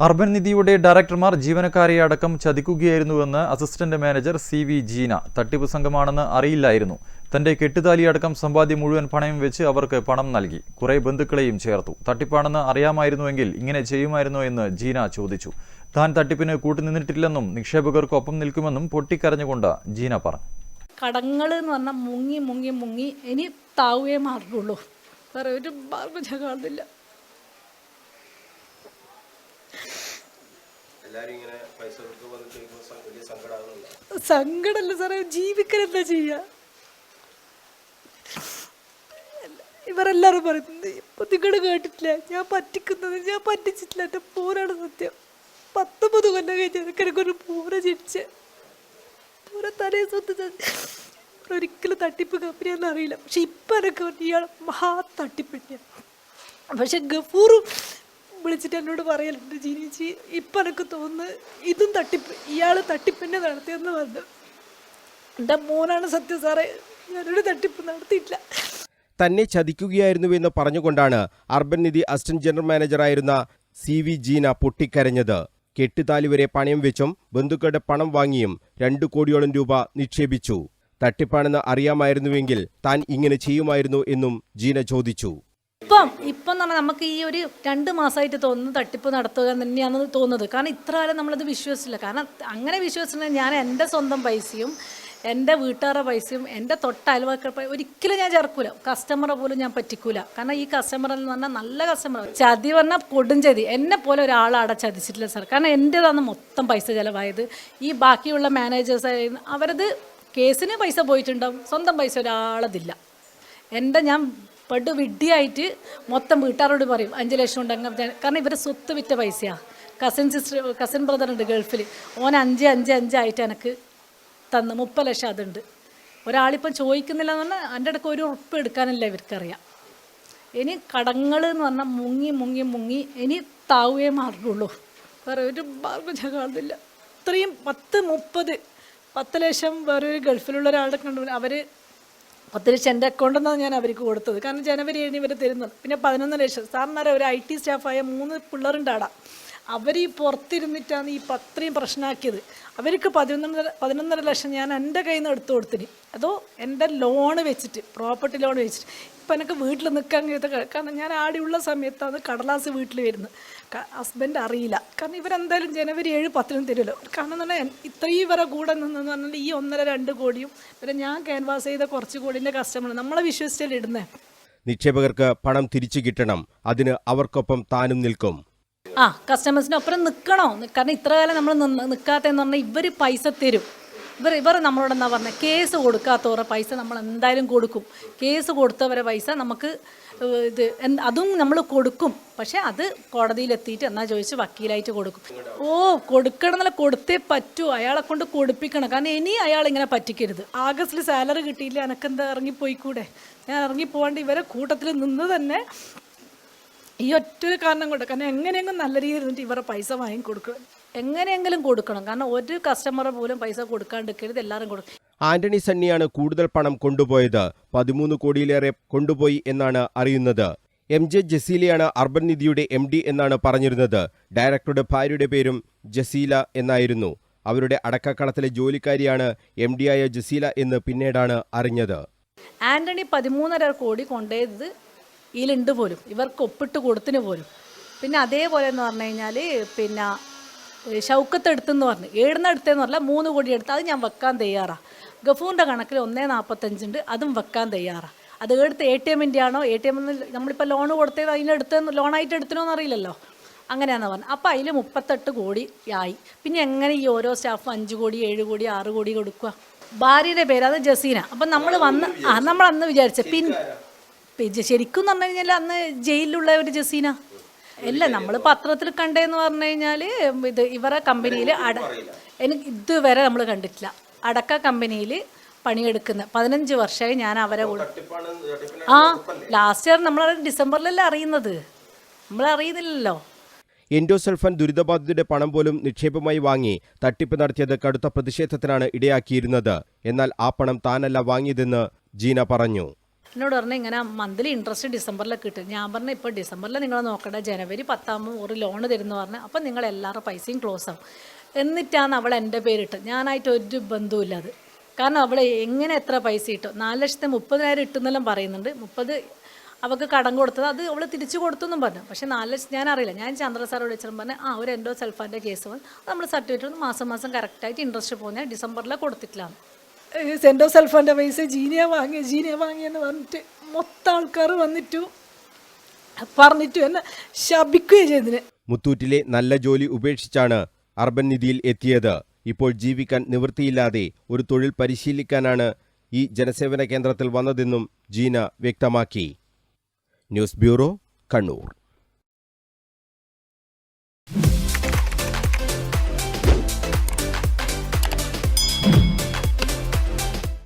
Urban നിധിയുടെ ഡയറക്ടർമാർ ജീവനക്കാരെ അടക്കം ചതിക്കുകയായിരുന്നുവെന്ന് assistant manager C V Jeena തട്ടിപ്പ് സംഘമാണെന്ന് അറിയില്ലായിരുന്നു. തന്റെ കെട്ടുതാലി അടക്കം സമ്പാദ്യം മുഴുവൻ പണയം വെച്ച് അവർക്ക് പണം നൽകി. കുറെ ബന്ധുക്കളെയും ചേർത്തു. തട്ടിപ്പാണെന്ന് അറിയാമായിരുന്നുവെങ്കിൽ ഇങ്ങനെ ചെയ്യുമായിരുന്നോ എന്ന് ജീന ചോദിച്ചു. താൻ തട്ടിപ്പിന് കൂട്ടുനിന്നിട്ടില്ലെന്നും നിക്ഷേപകർക്കൊപ്പം നിൽക്കുമെന്നും പൊട്ടിക്കരഞ്ഞുകൊണ്ട് ജീന പറഞ്ഞു. കടങ്ങൾ എന്ന് പറഞ്ഞാൽ മുങ്ങി മുങ്ങി മുങ്ങി ഇനി താവുകയേ മാർഗുള്ളൂ വേറെ ഒരു മാർഗം കാണുന്നില്ല എല്ലാരും ഇങ്ങനെ പൈസ കൊടുത്ത് വന്ന് ചോദിക്കുമ്പോൾ സ- വലിയ സങ്കടമാകുന്നില്ല സങ്കടമല്ല സാറേ ജീവിക്കാൻ എന്താ ഇവരെല്ലാരും പറയുന്നത് ഇപ്പൊ നിങ്ങൾ കേട്ടിട്ടില്ല ഞാൻ പറ്റിക്കുന്നത് ഞാൻ പറ്റിച്ചിട്ടില്ല എന്റെ പൂരാണ് സത്യം. പത്തൊമ്പത് കൊല്ലം കഴിഞ്ഞ് എനിക്കൊരു പൂര ചിരിച്ച് പൂര തലേ സ്വത്ത് ഒരിക്കലും തട്ടിപ്പ് കമ്പനിയാണെന്ന് അറിയില്ല. പക്ഷെ ഇപ്പം എനിക്ക് ഇയാൾ മഹാ തട്ടിപ്പിട്ടിയാണ് പക്ഷെ ഗഫൂറും വിളിച്ചിട്ട് എന്നോട് പറയലുണ്ട് ജീനിച്ചി ഇപ്പം എനിക്ക് തോന്നുന്നു ഇതും തട്ടിപ്പ് ഇയാൾ തട്ടിപ്പിന്നെ നടത്തിയെന്ന് പറഞ്ഞു. എന്റെ മോനാണ് സത്യം സാറേ ഞാനൊരു തട്ടിപ്പ് നടത്തിയിട്ടില്ല. തന്നെ ചതിക്കുകയായിരുന്നു ചതിക്കുകയായിരുന്നുവെന്ന് പറഞ്ഞുകൊണ്ടാണ് അർബൻ നിധി അസിസ്റ്റന്റ് ജനറൽ മാനേജറായിരുന്ന സി വി ജീന പൊട്ടിക്കരഞ്ഞത്. കെട്ടിത്താലി വരെ പണയം വെച്ചും ബന്ധുക്കളുടെ പണം വാങ്ങിയും രണ്ടു കോടിയോളം രൂപ നിക്ഷേപിച്ചു. തട്ടിപ്പാണെന്ന് അറിയാമായിരുന്നുവെങ്കിൽ താൻ ഇങ്ങനെ ചെയ്യുമായിരുന്നു എന്നും ജീന ചോദിച്ചു. ഇപ്പം ഇപ്പം എന്ന് പറഞ്ഞാൽ നമുക്ക് ഈ ഒരു രണ്ട് മാസമായിട്ട് തോന്നുന്നു തട്ടിപ്പ് നടത്തുക എന്ന് തന്നെയാണ് തോന്നുന്നത്. കാരണം ഇത്ര കാലം നമ്മളത് വിശ്വസിച്ചില്ല. കാരണം അങ്ങനെ വിശ്വസിച്ചിട്ടുണ്ടെങ്കിൽ ഞാൻ എന്റെ സ്വന്തം പൈസയും എന്റെ വീട്ടുകാരുടെ പൈസയും എന്റെ തൊട്ട അയൽവക്ക ഒരിക്കലും ഞാൻ ചേർക്കൂല. കസ്റ്റമറെ പോലും ഞാൻ പറ്റിക്കൂല. കാരണം ഈ കസ്റ്റമർ എന്ന് പറഞ്ഞാൽ നല്ല കസ്റ്റമർ ചതി പറഞ്ഞാൽ കൊടും ചതി. എന്നെ പോലെ ഒരാളാടെ ചതിച്ചിട്ടില്ല സാർ കാരണം എന്റേതാണ് മൊത്തം പൈസ ചിലവായത്. ഈ ബാക്കിയുള്ള മാനേജേഴ്സ് അവരത് കേസിന് പൈസ പോയിട്ടുണ്ടാവും. സ്വന്തം പൈസ ഒരാളതില്ല. എന്റെ ഞാൻ പണ്ട് വിഡ്ഢിയായിട്ട് മൊത്തം വീട്ടുകാരോട് പറയും അഞ്ച് ലക്ഷം ഉണ്ട് അങ്ങനെ കാരണം ഇവരെ സ്വത്ത് വിറ്റ പൈസയാണ് കസൻ സിസ്റ്റർ കസിൻ ബ്രദർ ഉണ്ട് ഗൾഫിൽ ഓൻ അഞ്ച് അഞ്ച് അഞ്ചായിട്ട് എനിക്ക് തന്ന് മുപ്പത് ലക്ഷം അതുണ്ട്. ഒരാളിപ്പം ചോദിക്കുന്നില്ല എന്ന് പറഞ്ഞാൽ എന്റെ അടുക്ക ഒരു ഉറപ്പ് എടുക്കാനല്ല ഇവർക്കറിയാം. ഇനി കടങ്ങൾ എന്ന് പറഞ്ഞാൽ മുങ്ങി മുങ്ങി മുങ്ങി ഇനി താവുകയേ മാർഗമുള്ളൂ വേറെ ഒരു മാർഗം ഞാൻ കാണുന്നില്ല. ഇത്രയും പത്ത് മുപ്പത് പത്ത് ലക്ഷം വേറെ ഒരു ഗൾഫിലുള്ള ഒരാളുടെ കണ്ടു അവർ പത്ത് എന്റെ അക്കൗണ്ടിൽ നിന്നാണ് ഞാൻ അവർക്ക് കൊടുത്തത്. കാരണം ജനുവരി ഏഴിന് ഇവർ തരുന്നത്. പിന്നെ പതിനൊന്ന് ലക്ഷം. സാറിന്മാരെ ഒരു ഐ ടി സ്റ്റാഫായ മൂന്ന് പിള്ളേരുണ്ട് ആടാ അവർ ഈ പുറത്തിരുന്നിട്ടാണ് ഈ പത്രയും പ്രശ്നമാക്കിയത് അവർക്ക് പതിനൊന്നര പതിനൊന്നര ലക്ഷം ഞാൻ എന്റെ കയ്യിൽ നിന്ന് എടുത്തു കൊടുത്തിന്. അതോ എന്റെ ലോണ് വെച്ചിട്ട് പ്രോപ്പർട്ടി ലോൺ വെച്ചിട്ട്. ഇപ്പം എനിക്ക് വീട്ടിൽ നിൽക്കാൻ കഴിയാത്ത കാരണം ഞാൻ ആടെയുള്ള സമയത്താണ് കടലാസ് വീട്ടിൽ വരുന്നത്. ഹസ്ബൻഡ് അറിയില്ല. കാരണം ഇവരെന്തായാലും ജനുവരി ഏഴ് പത്തിനും തരുമല്ലോ. കാരണം എന്ന് പറഞ്ഞാൽ ഇത്രയും ഇവരെ കൂടെ നിന്നെന്ന് പറഞ്ഞാൽ ഈ ഒന്നര രണ്ട് കോടിയും പിന്നെ ഞാൻ ക്യാൻവാസ് ചെയ്ത കുറച്ച് കോടിന്റെ കസ്റ്റമർ നമ്മളെ വിശ്വസിച്ചാൽ ഇടുന്നത് നിക്ഷേപകർക്ക് പണം തിരിച്ചു കിട്ടണം. അതിന് അവർക്കൊപ്പം താനും നിൽക്കും. ആ കസ്റ്റമേഴ്സിനൊപ്പം നിൽക്കണോ കാരണം ഇത്ര കാലം നമ്മൾ നിൽക്കാത്തതെന്ന് പറഞ്ഞാൽ ഇവർ പൈസ തരും. ഇവർ ഇവർ നമ്മളോട് എന്താ പറഞ്ഞത് കേസ് കൊടുക്കാത്തവരെ പൈസ നമ്മൾ എന്തായാലും കൊടുക്കും. കേസ് കൊടുത്തവരെ പൈസ നമുക്ക് ഇത് അതും നമ്മൾ കൊടുക്കും. പക്ഷേ അത് കോടതിയിലെത്തിയിട്ട് എന്നാ ചോദിച്ച് വക്കീലായിട്ട് കൊടുക്കും. ഓ കൊടുക്കണം കൊടുത്തേ പറ്റൂ. അയാളെ കൊണ്ട് കൊടുപ്പിക്കണം. കാരണം ഇനി അയാൾ ഇങ്ങനെ പറ്റിക്കരുത്. ആഗസ്റ്റിൽ സാലറി കിട്ടിയില്ല. എനക്കെന്താ ഇറങ്ങിപ്പോയിക്കൂടെ? ഞാൻ ഇറങ്ങിപ്പോകാണ്ട് ഇവരെ കൂട്ടത്തിൽ നിന്ന് തന്നെ ഈ ഒറ്റൊരു കാരണം കൊണ്ട് കാരണം എങ്ങനെയെങ്കിലും നല്ല രീതിയിൽ ഇരുന്നിട്ട് ഇവരുടെ പൈസ വാങ്ങി കൊടുക്കണം എങ്ങനെയെങ്കിലും കൊടുക്കണം. കാരണം ഒരു കസ്റ്റമറെ പോലും പൈസ കൊടുക്കാണ്ടിരിക്കരുത് എല്ലാവരും കൊടുക്കും. ആന്റണി സണ്ണിയാണ് കൂടുതൽ പണം കൊണ്ടുപോയത്. പതിമൂന്ന് കോടിയിലേറെ കൊണ്ടുപോയി എന്നാണ് അറിയുന്നത്. എം ജെ ജസീലയാണ് അർബൻ നിധിയുടെ എം ഡി എന്നാണ് പറഞ്ഞിരുന്നത്. ഡയറക്ടറുടെ ഭാര്യയുടെ പേരും ജസീല എന്നായിരുന്നു. അവരുടെ അടക്കക്കളത്തിലെ ജോലിക്കാരിയാണ് എം ആയ ജസീല എന്ന് പിന്നീടാണ് അറിഞ്ഞത്. ആന്റണി പതിമൂന്നര കോടി കൊണ്ടുപോയത് ഇതിലുണ്ട് പോലും. ഇവർക്ക് ഒപ്പിട്ട് കൊടുത്തിന് പോലും. പിന്നെ അതേപോലെ എന്ന് പറഞ്ഞു കഴിഞ്ഞാൽ പിന്നെ ശൗക്കത്തെടുത്തെന്ന് പറഞ്ഞു. ഏഴുന്ന എടുത്തതെന്ന് പറഞ്ഞാൽ മൂന്ന് കോടി എടുത്ത് അത് ഞാൻ വെക്കാൻ തയ്യാറാണ് ഗഫൂറിന്റെ കണക്കിൽ ഒന്നേ നാൽപ്പത്തഞ്ചുണ്ട് അതും വെക്കാൻ തയ്യാറാണ് അത് എടുത്ത് എ ടി എമ്മിന്റെ ആണോ? എ ടി എമ്മിൽ നമ്മളിപ്പോൾ ലോൺ കൊടുത്തത് അതിനെടുത്ത് ലോണായിട്ട് എടുത്തനോന്ന് അറിയില്ലല്ലോ. അങ്ങനെയാണെന്ന് പറഞ്ഞു. അപ്പോൾ അതിൽ മുപ്പത്തെട്ട് കോടി ആയി. പിന്നെ എങ്ങനെ ഈ ഓരോ സ്റ്റാഫ് അഞ്ച് കോടി ഏഴ് കോടി ആറ് കോടി കൊടുക്കുക ഭാര്യയുടെ പേര് അത് ജസീന. അപ്പം നമ്മൾ വന്ന് നമ്മൾ അന്ന് വിചാരിച്ച. പിൻ ശരിക്കും പറഞ്ഞു കഴിഞ്ഞാൽ അന്ന് ജയിലിലുള്ള ഒരു ജസീന. അല്ല നമ്മൾ പത്രത്തിൽ കണ്ടേന്ന് പറഞ്ഞു കഴിഞ്ഞാൽ ഇത് ഇവരെ കമ്പനിയിൽ അട എനിക്ക് ഇതുവരെ നമ്മൾ കണ്ടിട്ടില്ല. അടക്ക കമ്പനിയിൽ പണിയെടുക്കുന്ന പതിനഞ്ച് വർഷമായി ഞാൻ അവരെ ആ ലാസ്റ്റ് ഇയർ നമ്മൾ ഡിസംബറിലല്ലേ അറിയുന്നത്. നമ്മൾ എൻഡോസൾഫാൻ ദുരിതബാധിതരുടെ പണം പോലും നിക്ഷേപമായി വാങ്ങി തട്ടിപ്പ് നടത്തിയത് കടുത്ത പ്രതിഷേധത്തിനാണ് ഇടയാക്കിയിരുന്നത്. എന്നാൽ ആ പണം താനല്ല വാങ്ങിയതെന്ന് ജീന പറഞ്ഞു. എന്നോട് പറഞ്ഞു ഇങ്ങനെ മന്ത്ലി ഇൻട്രസ്റ്റ് ഡിസംബറിലൊക്കെ കിട്ടും. ഞാൻ പറഞ്ഞു ഇപ്പോൾ ഡിസംബറിൽ നിങ്ങൾ നോക്കണ്ട ജനുവരി പത്താകുമ്പോൾ ഒരു ലോൺ തരുന്നു പറഞ്ഞു അപ്പം നിങ്ങൾ എല്ലാവരുടെ പൈസയും ക്ലോസ് ആവും. എന്നിട്ടാണ് അവൾ എന്റെ പേരിട്ട് ഞാനായിട്ട് ഒരു ബന്ധവുമില്ല അത്. കാരണം അവൾ എങ്ങനെ എത്ര പൈസ ഇട്ടു നാല് ലക്ഷത്തി മുപ്പതിനായിരം ഇട്ടെന്നെല്ലാം പറയുന്നുണ്ട്. മുപ്പത് അവൾക്ക് കടം കൊടുത്തത് അത് അവൾ തിരിച്ചു കൊടുത്തെന്നും പറഞ്ഞു. പക്ഷേ നാല് ലക്ഷം ഞാൻ അറിയില്ല ഞാൻ ചന്ദ്ര സാറോട് വിളിച്ചാൽ പറഞ്ഞു ആ ഒരു എൻഡോ സെൽഫാന്റെ കേസ് വന്ന് നമ്മൾ സർട്ടിഫിക്കറ്റ് മാസം മാസം കറക്റ്റായിട്ട് ഇൻട്രസ്റ്റ് പോകുന്ന ഡിസംബറിൽ കൊടുത്തിട്ടില്ല. സെൻഡോ സൽഫാന്റെ പൈസ ജീനിയ വാങ്ങി ജീനിയ വാങ്ങിയെന്ന് പറഞ്ഞിട്ട് മൊത്തം ആൾക്കാർ വന്നിട്ടു. പറഞ്ഞിട്ടു എന്നെ ശപിക്കുകയും ചെയ്തിന് മുത്തൂറ്റിലെ നല്ല ജോലി ഉപേക്ഷിച്ചാണ് അർബൻ നിധിയിൽ എത്തിയത്. ഇപ്പോൾ ജീവിക്കാൻ നിവൃത്തിയില്ലാതെ ഒരു തൊഴിൽ പരിശീലിക്കാനാണ് ഈ ജനസേവന കേന്ദ്രത്തിൽ വന്നതെന്നും ജീന വ്യക്തമാക്കി. News bureau Kannur.